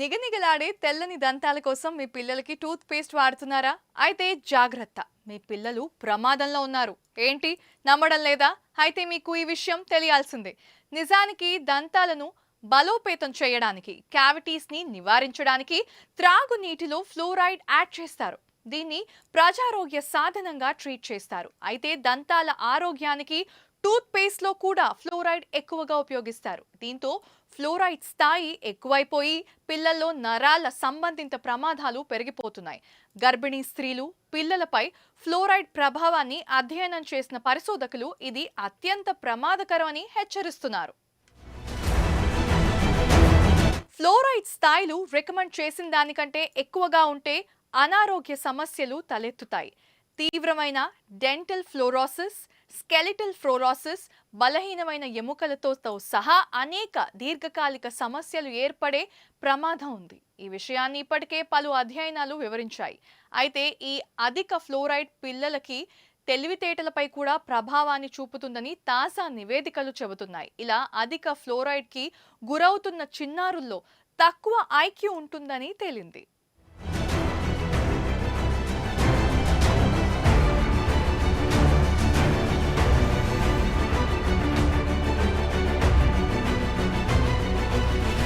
నిగనిగలాడే తెల్లని దంతాల కోసం మీ పిల్లలకి టూత్ పేస్ట్ వాడుతున్నారా? అయితే జాగ్రత్త. మీ పిల్లలు ప్రమాదంలో ఉన్నారు. ఏంటి? నమ్మడం లేదా? అయితే మీకు ఈ విషయం తెలియాల్సిందే. నిజానికి దంతాలను బలోపేతం చేయడానికి క్యావిటీస్ని నివారించడానికి త్రాగునీటిలో ఫ్లోరైడ్ యాడ్ చేస్తారు. దీన్ని ప్రజారోగ్య సాధనంగా ట్రీట్ చేస్తారు. అయితే దంతాల ఆరోగ్యానికి టూత్పేస్ట్లో కూడా ఫ్లోరైడ్ ఎక్కువగా ఉపయోగిస్తారు. దీంతో ఫ్లోరైడ్ స్థాయి ఎక్కువైపోయి పిల్లల్లో నరాల సంబంధిత ప్రమాదాలు పెరిగిపోతున్నాయి. గర్భిణీ స్త్రీలు పిల్లలపై ఫ్లోరైడ్ ప్రభావాన్ని అధ్యయనం చేసిన పరిశోధకులు ఇది అత్యంత ప్రమాదకరమని హెచ్చరిస్తున్నారు. ఫ్లోరైడ్ స్థాయిలు రికమెండ్ చేసిన దానికంటే ఎక్కువగా ఉంటే అనారోగ్య సమస్యలు తలెత్తుతాయి. తీవ్రమైన డెంటల్ ఫ్లోరాసిస్ స్కెలిటల్ ఫ్లోరాసిస్ బలహీనమైన ఎముకలతో సహా అనేక దీర్ఘకాలిక సమస్యలు ఏర్పడే ప్రమాదం ఉంది. ఈ విషయాన్ని ఇప్పటికే పలు అధ్యయనాలు వివరించాయి. అయితే ఈ అధిక ఫ్లోరైడ్ పిల్లలకి తెలివితేటలపై కూడా ప్రభావాన్ని చూపుతుందని తాజా నివేదికలు చెబుతున్నాయి. ఇలా అధిక ఫ్లోరైడ్కి గురవుతున్న చిన్నారుల్లో తక్కువ ఐక్యూ ఉంటుందని తేలింది.